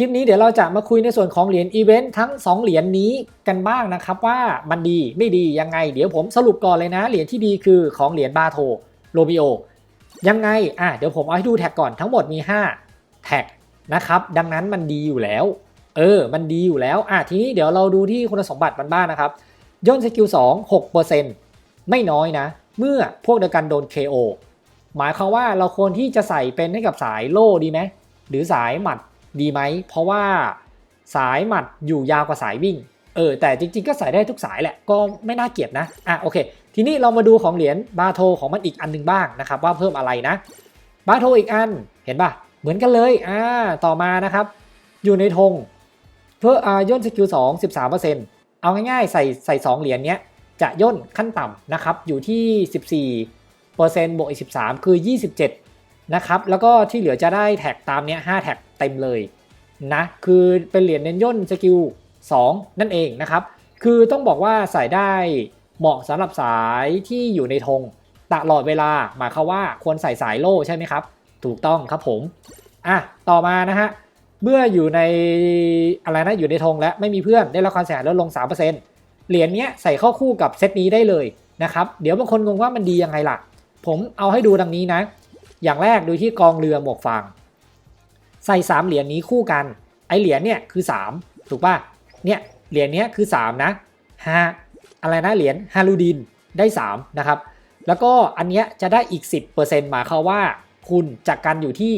ลิปนี้เดี๋ยวเราจะมาคุยในส่วนของเหรียญอีเวนต์ทั้ง 2 เหรียญนี้กันบ้างนะครับว่ามันดีไม่ดียังไง เดี๋ยวผมสรุปก่อนเลยนะ เหรียญที่ดีคือของเหรียญบาโทโรมิโอยังไงอะเดี๋ยวผมเอาให้ดูแท็กก่อนทั้งหมดมี 5 แท็กนะครับดังนั้นมันดีอยู่แล้ว เออ มันดีอยู่แล้วอะทีนี้เดี๋ยวเราดูที่คุณสมบัติมันบ้างนะครับย่นสกิล2 6 ไม่น้อยนะ เมื่อพวกเดียวกันโดน KO หมายความว่าเราควรที่จะใส่เป็นให้กับสายโล่ดีไหมหรือสายหมัด ดีไหม เพราะว่าสายหมัดอยู่ยาวกว่าสายวิ่ง เออ แต่จริงๆ ก็ใส่ได้ทุกสายแหละ ก็ไม่น่าเกลียดนะ อะโอเค ทีนี้เรามาดูของเหรียญบาโทของมันอีกอันหนึงบ้างนะครับ ว่าเพิ่มอะไรนะ บาโทอีกอัน เห็นปะเหมือนกันเลย อ่า ต่อมานะครับ อยู่ในธง เพื่ออ่าย่นสกิล2 13%เปอร์เซ็นต์เอาง่ายๆ ใส่ใส่2เหรียญเนี้ยจะย่นขั้นต่ำนะครับ อยู่ที่ 14%บวกอีก 13 คือ 27 นะครับ แล้วก็ที่เหลือจะได้แท็กตามเนี้ย5แท็ก เต็มเลยนะคือเป็นเหรียญเน้นย่นสกิล2 นั่นเองนะครับ คือต้องบอกว่าใส่ได้เหมาะสำหรับสายที่อยู่ในธงตลอดเวลาหมายความว่าควรใส่สายโล่ใช่ไหมครับ ถูกต้องครับผมอะต่อมานะฮะเมื่ออยู่ในอะไรนะอยู่ในธงและไม่มีเพื่อนได้รับความเสียหายลดลง 3%เหรียญเนี้ยใส่เข้าคู่กับเซตนี้ได้เลยนะครับ เดี๋ยวบางคนงงว่ามันดียังไงล่ะ ผมเอาให้ดูดังนี้นะ อย่างแรกดูที่กองเรือหมวกฟาง ใส่ 3 เหรียญนี้คู่กัน ไอเหรียญเนี่ยคือ 3 ถูกป่ะ เนี่ยเหรียญเนี้ยคือ 3 นะฮาอะไรนะเหรียญฮาลูดินได้ 3 นะครับ แล้วก็อันเนี้ยจะได้อีก 10%หมายความว่าคุณจะกันอยู่ที่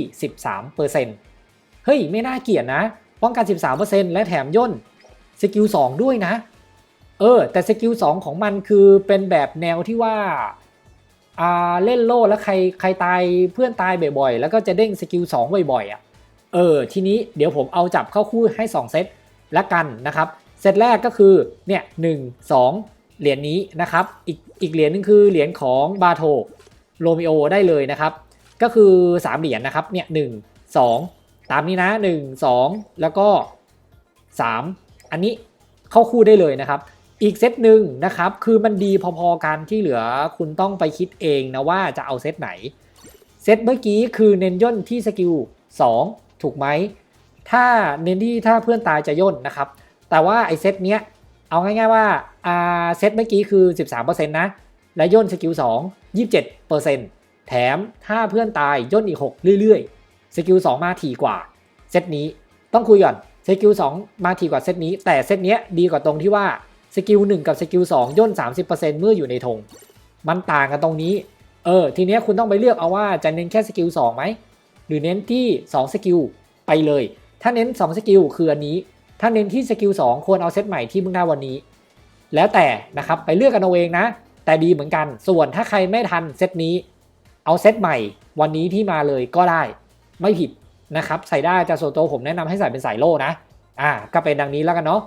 13%เฮ้ย ไม่น่าเกลียดนะ ป้องกัน 13%และแถมย่นสกิล2ด้วยนะ เออ แต่สกิล2ของมันคือเป็นแบบแนวที่ว่าอ่าเล่นโล่แล้วใครใครตายเพื่อนตายบ่อยๆ แล้วก็จะเด้งสกิล2บ่อยๆอะ เออทีนี้เดี๋ยวผมเอาจับเข้าคู่ให้ 2 เซตละกันนะครับ เซตแรกก็คือเนี่ยหนึ่งสองเหรียญนี้นะครับอีกอีกเหรียญนึงคือเหรียญของบาโทโรมิโอได้เลยนะครับ ก็คือ 3 เหรียญนะครับเนี่ยหนึ่งสองตามนี้นะ 1 2 แล้วก็ 3 อันนี้เข้าคู่ได้เลยนะครับ อีกเซตหนึ่งนะครับคือมันดีพอๆกันที่เหลือคุณต้องไปคิดเองนะว่าจะเอาเซตไหน เซตเมื่อกี้คือเน้นย่นที่สกิล2 ถูกไหม ถ้าเนนที่ถ้าเพื่อนตายจะย่นนะครับ แต่ว่าไอเซตเนี้ยเอาง่ายๆว่าอ่าเซตเมื่อกี้คือ 13%นะ และย่นสกิล2 27%แถมถ้าเพื่อนตายย่นอีก 6 เรื่อยๆ สกิล2มาถี่กว่าเซตนี้ต้องคุยก่อนสกิล2มาถี่กว่าเซตนี้ แต่เซตเนี้ยดีกว่าตรงที่ว่าสกิล1กับสกิล2ย่น 30%เมื่ออยู่ในธงมันต่างกันตรงนี้ เออ ทีเนี้ยคุณต้องไปเลือกเอาว่าจะเน้นแค่สกิล2ไหม รือเน้นที่ 2 สกิลไปเลย ถ้าเน้น 2 สกิลคืออันนี้ ถ้าเน้นที่สกิล2ควรเอาเซตใหม่ที่เพิ่งได้วันนี้ แล้วแต่นะครับไปเลือกกันเอาเองนะ แต่ดีเหมือนกัน ส่วนถ้าใครไม่ทันเซตนี้ เอาเซตใหม่วันนี้ที่มาเลยก็ได้ ไม่ผิดนะครับ ใส่ได้แต่ส่วนตัวผมแนะนำให้ใส่เป็นสายโล่นะ อ่า ก็เป็นดังนี้แล้วกันเนาะ